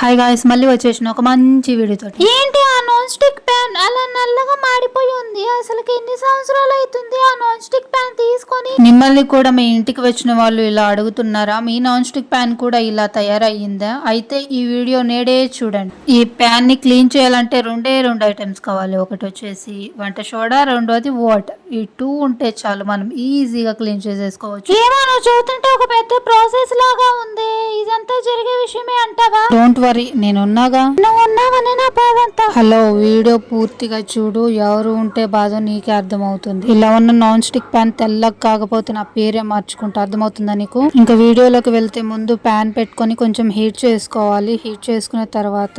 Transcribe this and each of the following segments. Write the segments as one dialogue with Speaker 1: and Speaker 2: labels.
Speaker 1: Hi guys మళ్ళీ వచ్చేసిన ఒక మంచి వీడియోతో.
Speaker 2: ఏంటి ఆ నాన్ స్టిక్ ప్యాన్ అలా నల్లగా మాడిపోయి ఉంది? అసలుకి ఎన్ని సంవత్సరాలు అవుతుంది ఆ నాన్ స్టిక్ ప్యాన్ తీసుకొని?
Speaker 1: మిమ్మల్ని కూడా మీ ఇంటికి వచ్చిన వాళ్ళు ఇలా అడుగుతున్నారా? మీ నాన్ స్టిక్ ప్యాన్ కూడా ఇలా తయారయ్యిందా? అయితే ఈ వీడియో నేడే చూడండి. ఈ ప్యాన్ని క్లీన్ చేయాలంటే రెండే రెండు ఐటమ్స్ కావాలి. ఒకటి వచ్చేసి వంట సోడా రెండోది వాటర్ ఈ టూ ఉంటే చాలు మనం ఈజీగా క్లీన్ చేసేసుకోవచ్చు.
Speaker 2: ఏమో నువ్వు చూస్తుంటే ఒక పెద్ద ప్రాసెస్ లాగా ఉంది. ఇదంతా జరిగే విషయమే అంటావా?
Speaker 1: డోంట్ వరీ నేనున్నాగా.
Speaker 2: నువ్వు ఉన్నావనే నా
Speaker 1: హలో వీడియో పూర్తిగా చూడు. ఎవరు ఉంటే బాధ నీకే అర్థమవుతుంది. ఇలా ఉన్న నాన్ స్టిక్ ప్యాన్ తెల్లగా కాకపోతే నా పేరే మార్చుకుంటా అర్థమవుతుందా నీకు? ఇంకా వీడియోలోకి వెళ్తే ముందు ప్యాన్ పెట్టుకొని కొంచెం హీట్ చేసుకోవాలి. హీట్ చేసుకున్న తర్వాత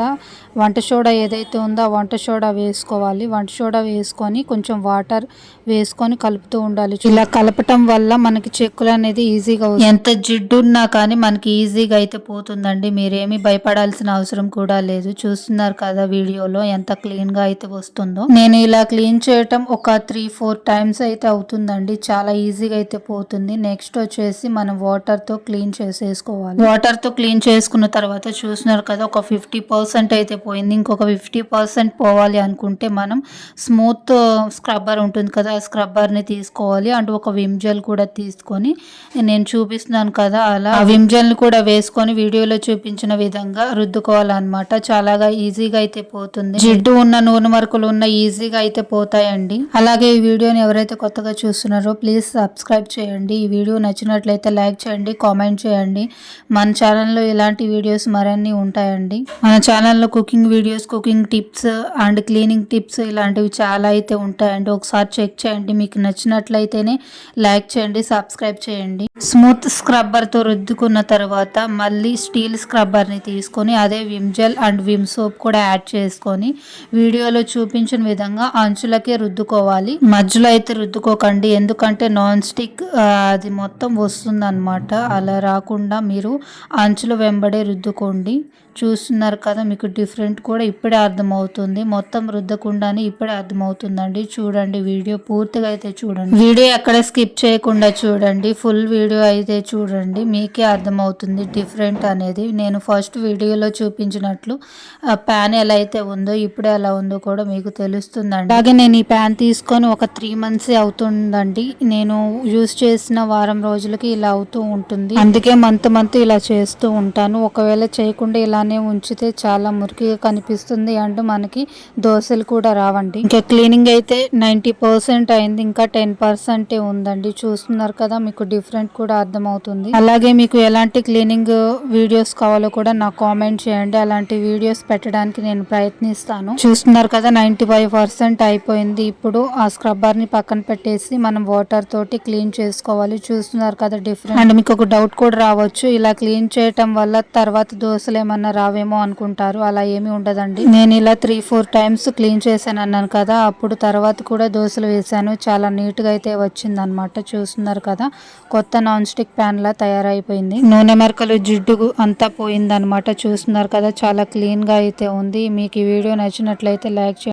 Speaker 1: వంట సోడా ఏదైతే ఉందో ఆ వంట సోడా వేసుకోవాలి. వంట సోడా వేసుకొని కొంచెం వాటర్ వేసుకొని కలుపుతూ ఉండాలి. ఇలా కలపటం వల్ల మనకి చెక్కులు అనేది ఈజీగా. ఎంత జిడ్డు ఉన్నా కానీ మనకి ఈజీగా అయితే పోతుందండి. మీరేమీ భయపడాల్సిన అవసరం కూడా లేదు. చూస్తున్నారు కదా వీడియోలో ఎంత క్లీన్గా అయితే వస్తుందో. నేను ఇలా క్లీన్ చేయటం ఒక త్రీ ఫోర్ టైమ్స్ అయితే అవుతుందండి. చాలా ఈజీగా అయితే పోతుంది. నెక్స్ట్ వచ్చేసి మనం వాటర్తో క్లీన్ చేసేసుకోవాలి. వాటర్తో క్లీన్ చేసుకున్న తర్వాత చూస్తున్నారు కదా ఒక ఫిఫ్టీ పర్సెంట్ అయితే పోయింది. ఇంకొక ఫిఫ్టీ పర్సెంట్ పోవాలి అనుకుంటే మనం స్మూత్ స్క్రబ్బర్ ఉంటుంది కదా ఆ స్క్రబ్బర్ని తీసుకోవాలి. అండ్ ఒక విమ్ జెల్ కూడా తీసుకొని నేను చూపిస్తున్నాను కదా అలా ఆ విమ్ జెల్ని కూడా వేసుకొని వీడియోలో చూపించిన విధంగా రుద్దుకోవాలన్నమాట. చాలాగా ఈజీగా అయితే పోతుంది. జిడ్డు ఉన్న నూనె మరకలు ఉన్న ఈజీగా అయితే పోతాయండి. అలాగే ఈ వీడియోని ఎవరైతే కొత్తగా చూస్తున్నారో ప్లీజ్ సబ్స్క్రైబ్ చేయండి. ఈ వీడియో నచ్చినట్లయితే లైక్ చేయండి కామెంట్ చేయండి. మన ఛానల్లో ఇలాంటి వీడియోస్ మరిన్ని ఉంటాయండి. మన ఛానల్లో cooking videos cooking tips and cleaning tips ఇలాంటివి చాలా అయితే ఉంటాయండి. ఒకసారి చెక్ చేయండి. మీకు నచ్చినట్లయితేనే లైక్ చేయండి సబ్స్క్రైబ్ చేయండి. స్మూత్ స్క్రబ్బర్తో రుద్దుకున్న తర్వాత మళ్ళీ స్టీల్ స్క్రబ్బర్ని తీసుకొని అదే Vim gel and Vim soap కూడా యాడ్ చేసుకొని వీడియోలో చూపించిన విధంగా అంచులకే రుద్దుకోవాలి. మధ్యలో అయితే రుద్దుకోకండి ఎందుకంటే నాన్ స్టిక్ అది మొత్తం వస్తుందన్నమాట. అలా రాకుండా మీరు అంచుల వెంబడే రుద్దుకోండి. చూస్తున్నారు కదా మీకు డిఫరెంట్ కూడా ఇప్పుడే అర్థమవుతుంది. మొత్తం రుద్దకుండానే ఇప్పుడే అర్థమవుతుందండి. చూడండి వీడియో పూర్తిగా అయితే చూడండి. వీడియో ఎక్కడ స్కిప్ చేయకుండా చూడండి. ఫుల్ వీడియో అయితే చూడండి. మీకే అర్థమవుతుంది డిఫరెంట్ అనేది. నేను ఫస్ట్ వీడియోలో చూపించినట్లు ఆ ప్యాన్ ఎలా అయితే ఉందో ఇప్పుడు ఎలా ఉందో కూడా మీకు తెలుస్తుందండి. అలాగే నేను ఈ ప్యాన్ తీసుకొని ఒక త్రీ మంత్స్ అవుతుందండి. నేను యూస్ చేసిన వారం రోజులకి ఇలా అవుతూ ఉంటుంది. అందుకే మంత్ మంత్ ఇలా చేస్తూ ఉంటాను. ఒకవేళ చేయకుండా ఇలానే ఉంచితే చాలా మురికిగా కనిపిస్తుంది అండ్ మనకి దోశలు కూడా రావండి. ఇంకా క్లీనింగ్ అయితే నైంటీ పర్సెంట్ అయింది. ఇంకా టెన్ పర్సెంటే ఉందండి. చూస్తున్నారు కదా మీకు డిఫరెంట్ కూడా అర్థమవుతుంది. అలాగే మీకు ఎలాంటి క్లీనింగ్ వీడియోస్ కావాలో కూడా నాకు కామెంట్ చేయండి. అలాంటి వీడియోస్ పెట్టడానికి నేను ప్రయత్నిస్తాను. చూస్తున్నారు కదా నైంటీ ఫైవ్ పర్సెంట్ అయిపోయింది ఇప్పుడు. ఆ స్క్రబ్బర్ని పక్కన పెట్టేసి మనం వాటర్ తోటి క్లీన్ చేసుకోవాలి. చూస్తున్నారు కదా డిఫరెంట్ అండ్ మీకు ఒక డౌట్ కూడా రావచ్చు. ఇలా క్లీన్ చేయటం వల్ల తర్వాత దోశలు ఏమన్నా రావేమో అనుకుంటారు. అలా ఏమీ ఉండదండి. నేను ఇలా త్రీ ఫోర్ టైమ్స్ క్లీన్ చేశాను అన్నాను కదా అప్పుడు తర్వాత కూడా దోశలు వేసాను చాలా నీట్గా అయితే వచ్చింది అనమాట చూస్తున్నారు కదా కొత్త నాన్ స్టిక్ ప్యాన్లా తయారైపోయింది. నూనె మరకలు జిడ్డు అంతా అంతా పోయిందనమాట చూస్తున్నారు కదా చాలా క్లీన్గా అయితే ఉంది. మీకు ఈ వీడియో నచ్చినట్లయితే లైక్ చేయండి.